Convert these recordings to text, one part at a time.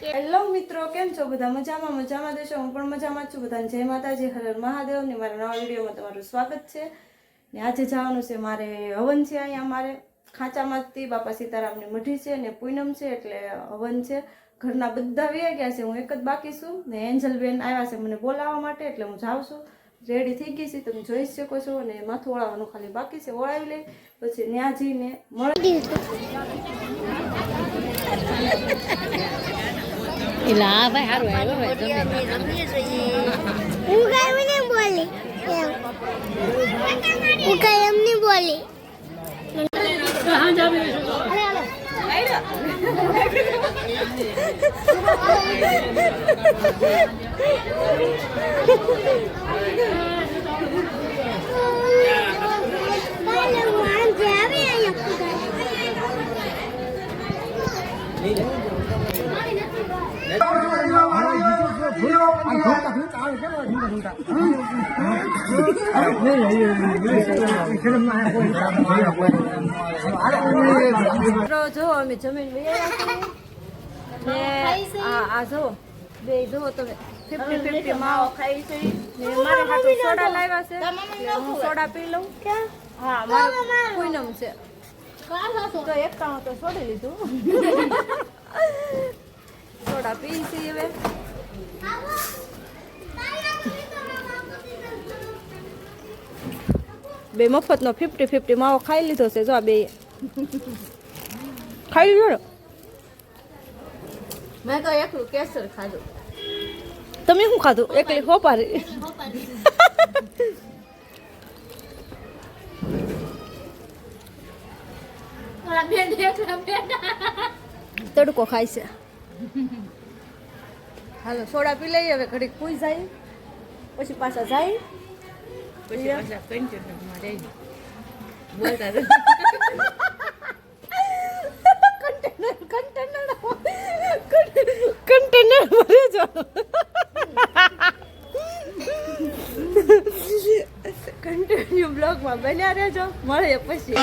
Hello મિત્રો, કેમ છો બધા? મજામાં મજામાં દેશો? હું પણ મજામાં છું બધાને. જય માતાજી, હર હર મહાદેવ ને મારા નવા વિડીયોમાં તમારું સ્વાગત છે. ને આજે જવાનું છે મારે હવન છે અહીંયા, મારે ખાંચામાંથી બાપા સીતારામની મઢી છે ને પૂનમ છે, એટલે હવન છે. ઘરના બધા વ્યા ગયા છે. હું એક જ બાકી છું ને એન્જલબેન આવ્યા છે મને બોલાવવા માટે એટલે હું જાઉં છું. રેડી થઈ ગઈ છે તમે જોઈ શકો છો અને માથું ઓળાવાનું ખાલી બાકી છે. ઓળાવી લઈ પછી ત્યાં જઈને મળી ભાઈ આવ્યો હું કાંઈ એમ નહીં બોલી. હું કાંઈ એમ નહીં બોલી. મિત્રો જો અમે જમીન ને આ જો બે જો તમે. ફિફ્ટી ફિફ્ટી માવો. ખાઈ છે. ને મારે હાટુ સોડા લાવ્યા છે. હું સોડા પી લઉં. હા મારું પૂનમ છે. તો એક તો છોડી લીધું. સોડા પી છે હવે. બે મફતનો ફિફ્ટી ફિફ્ટી માવો ખાઈ લીધો છે. જો આ બે. ખાઈ લીધો મેં તો એકલું કેસર ખાધું. તમે શું ખાધું? એકલી હોપારી? તડકો ખાય છે. હાલો સોડા પી લઈએ હવે ઘડીક પૂઈ જાય. પછી પાછા જાય. પછી પાછા રહી બોલતા ભરે જો કન્ટિન્યુ બ્લોગમાં બન્યા રહેજો. મળીએ પછી.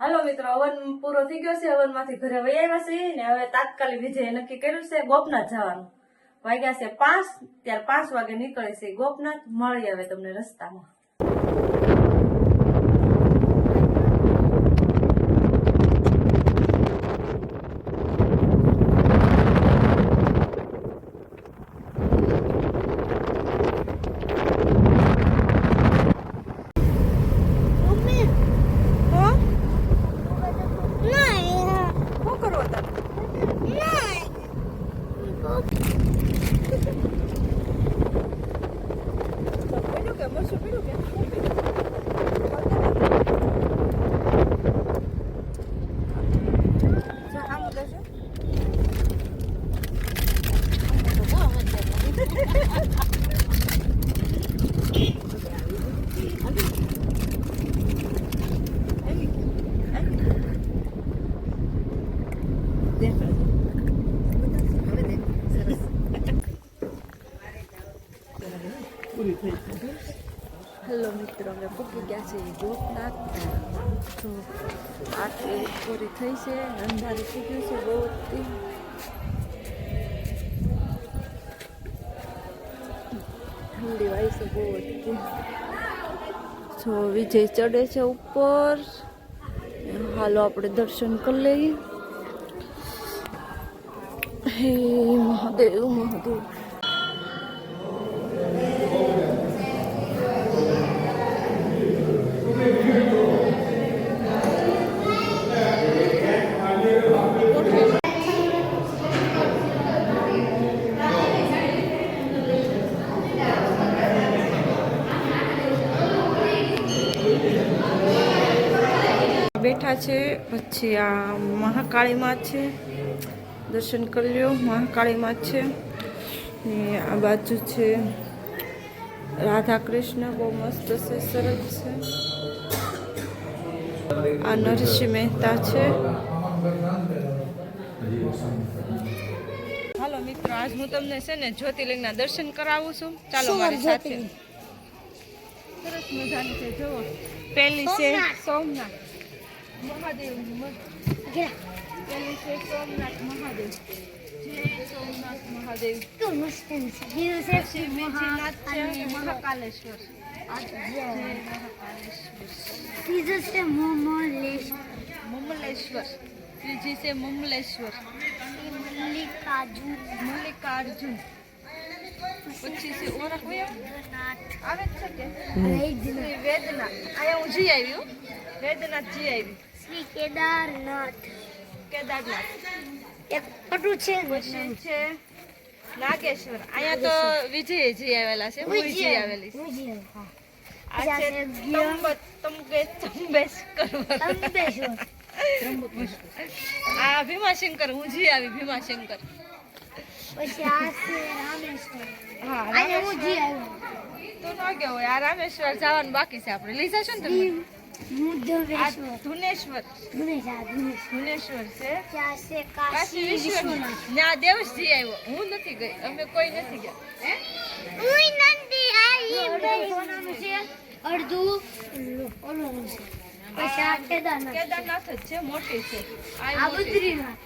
હાલો મિત્રો, હવન પૂરો થઈ ગયો છે હવનમાંથી ઘરે વહી આવ્યા છે ને હવે તાત્કાલિક વિજય નક્કી કર્યું છે ગોપનાથ જવાનું. વાગ્યા છે પાંચ, ત્યાર પાંચ વાગે નીકળે છે ગોપનાથ મળી આવે તમને રસ્તામાં મમ્મી હો નહીં શું કરવો તમે નહીં પેલું કે મરશું પેલું કે જા, આમ ઉતરજો. હેલો મિત્રો. અમે પૂકી ગયા છે ગોપનાથ તો આટલી પૂરી થઈ છે. અંધારી થઈ ગયું છે બહુ જો વિજય ચડે છે ઉપર. હાલો આપણે દર્શન કરી લઈએ. હે મહાદેવ મહાદેવ. બેઠા છે. પછી આ મહાકાળીમાં છે. દર્શન કરી લ્યો મહાકાળીમાં છે. ને આ બાજુ છે રાધા કૃષ્ણ બહુ મસ્ત છે સરસ છે. આ નરસિંહ મહેતા છે. હાલો મિત્રો આજ હું તમને છે ને જ્યોતિર્લિંગના દર્શન કરાવું છું. ચાલો મારી સાથે. સરસ મજાની છે જુઓ. પહેલી છે સોમનાથ. મહાદેવ પેલું છે સોમનાથ મહાદેવ જય સોમનાથ મહાદેવ કેટલું મસ્ત છે છે છે મહાકાલેશ્વર બીજું છે મોમોલેશ મુમલેશ્વર ત્રીજી છે મુમલેશ્વર મલ્લિકાર્જુન મલ્લિકાર્જુન પછી છે ઓળખ આવે છે કે અહીંયા હું જી આવ્યું વેદનાથ જી આવી શ્રી કેદારનાથ. કેદારનાથ. એક પટુ છે છે. નાગેશ્વર. અહીંયા તો વિજયજી આવેલા છે હું આવેલી છું. આ છે તંબે તંબેશ આ ભીમાશંકર હું જી આવી ભીમાશંકર. પછી આ છે રામેશ્વર. હા હું જી રામેશ્વર. તો ન ગયો આ રામેશ્વર જવાનું બાકી છે આપણે. લઈ જશો ને તમે? ધુનેશ્વર. ધુનેશ્વર ધુનેશ્વર. ધુનેશ્વર છે? કાશી કાશી વિશ્વનાથ. વિશ્વનાથ. ના દેવસજી આવ્યો. હું નથી ગઈ. અમે કોઈ નથી ગયા. આવી અડધું ઓલું છે. પછી આ કેદારનાથ કેદારનાથ જ છે. મોટી છે. આ બદ્રીનાથ.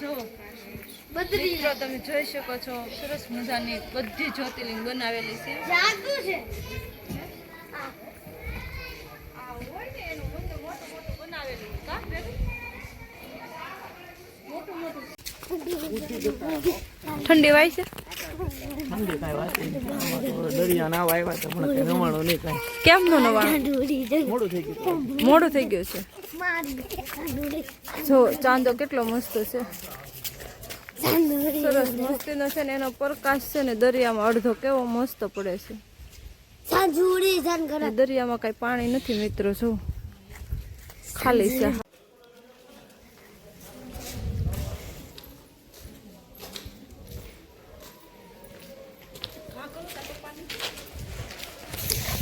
જો તમે જોઈ શકો છો. સરસ મજાની બધી જ્યોતિર્લિંગ બનાવેલી છે. જાદુ છે. ઠંડી વાય છે? ના નવાણું કેમ નો નવા મોડું થઈ ગયું મોડું થઈ ગયું છે. જો ચાંદો કેટલો મસ્ત છે. સરસ સરસ મસ્તીનો છે ને એનો પ્રકાશ છે ને દરિયામાં અડધો કેવો મસ્ત પડે છે. દરિયામાં કઈ પાણી નથી મિત્રો જો. ખાલી છે હા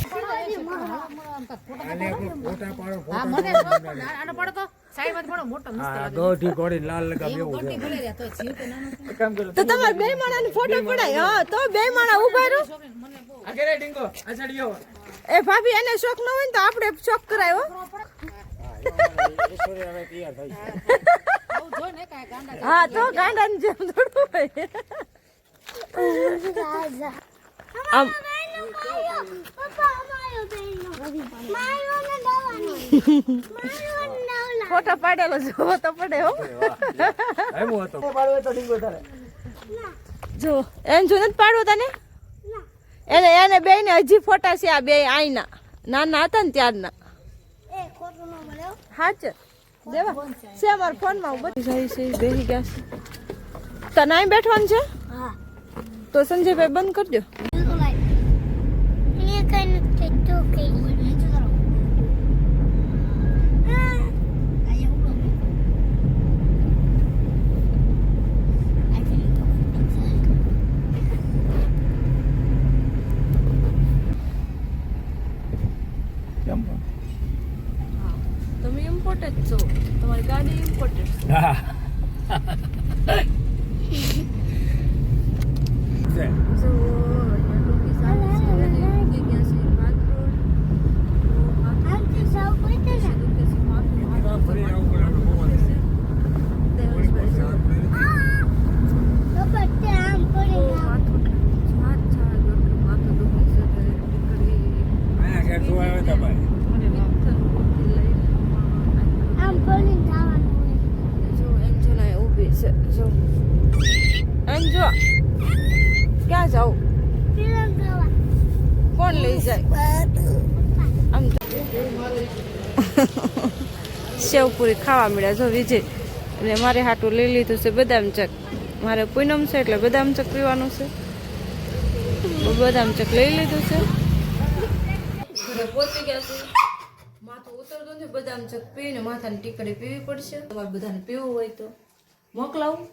દોઢી ઘોડી લાલ લગા એવું છે કામ કરો તો તમારે બે માણાની ફોટો પડાય. હા તો બે માણા ઊભા રહો. એ ભાભી એને શોખ ન હોય ને તો આપણે શોખ કરાયો. હા તો ગાંડા જેમ થોડું આમ ફોટો પાડેલો જોવો તો પડે હો. એમ હતો. પાડવે તો ડીંગો તારે. જો એને જો નથી પાડવું તને? એને એને બે ને હજી ફોટા છે આ બે આઈના. નાના હતા ને ત્યારના. હાચે. દેવા. છે અમારા ફોનમાં હું બધી જાય છે બેહી ગયા છે. તને અહીં બેઠવાનું છે? તો સંજયભાઈ બંધ કરી દો બીજું લાઈ એ કઈ નથી તું કઈ બીજું કરો કેમ તમે ઇમ્પોર્ટેડ છો તમારી ગાડી ઇમ્પોર્ટેડ છે હા છે જો અહીંયા ટોકી સામે છે ઉગી ગયા છે માથું આમ તો સૌ કોઈ તો ના દુખે છે માથું માથું ફરી આવું પડે આપણે હોવાનું. દેવેશભાઈ છે તો બચ્ચે આમ પડી ના માથું હાથ છાળ ગયું માથું દુખે છે તો દીકરી અહીંયા ઘેર જોવા આવ્યા હતા ભાઈ મને વિઠ્ઠલ મૂર્તિ લઈને આમ પડી જવાનું હોય જો એન્જોના ઊભી છે જો એન્જો ક્યાં જાવ તિરંગા કોણ લઈ જાય. આમ સેવપુરી ખાવા મળ્યા. જો વિજય અને મારે હાટું લઈ લીધું છે બદામ ચક મારે પૂનમ છે એટલે બદામ ચક પીવાનું છે. બદામ ચક લઈ લીધું છે. પહોંચી ગયા છે. માથું ઉતરતું બદામ ચક પીને માથાની ટીકડી પીવી પડશે. તમારે બધાને પીવું હોય તો મોકલાવું.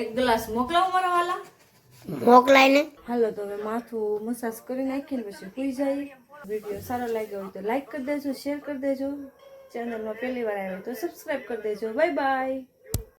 એક ગ્લાસ મોકલાવું મારા વાલા? મોકલાય ને હાલો, તો હવે માથું મસાજ કરી નાખીને પછી સુઈ જાય. વીડિયો સારો લાગ્યો હોય તો લાઈક કરી દેજો શેર કરી દેજો. ચેનલમાં પહેલી વાર આવ્યો તો સબસ્ક્રાઈબ કરી દેજો. Bye bye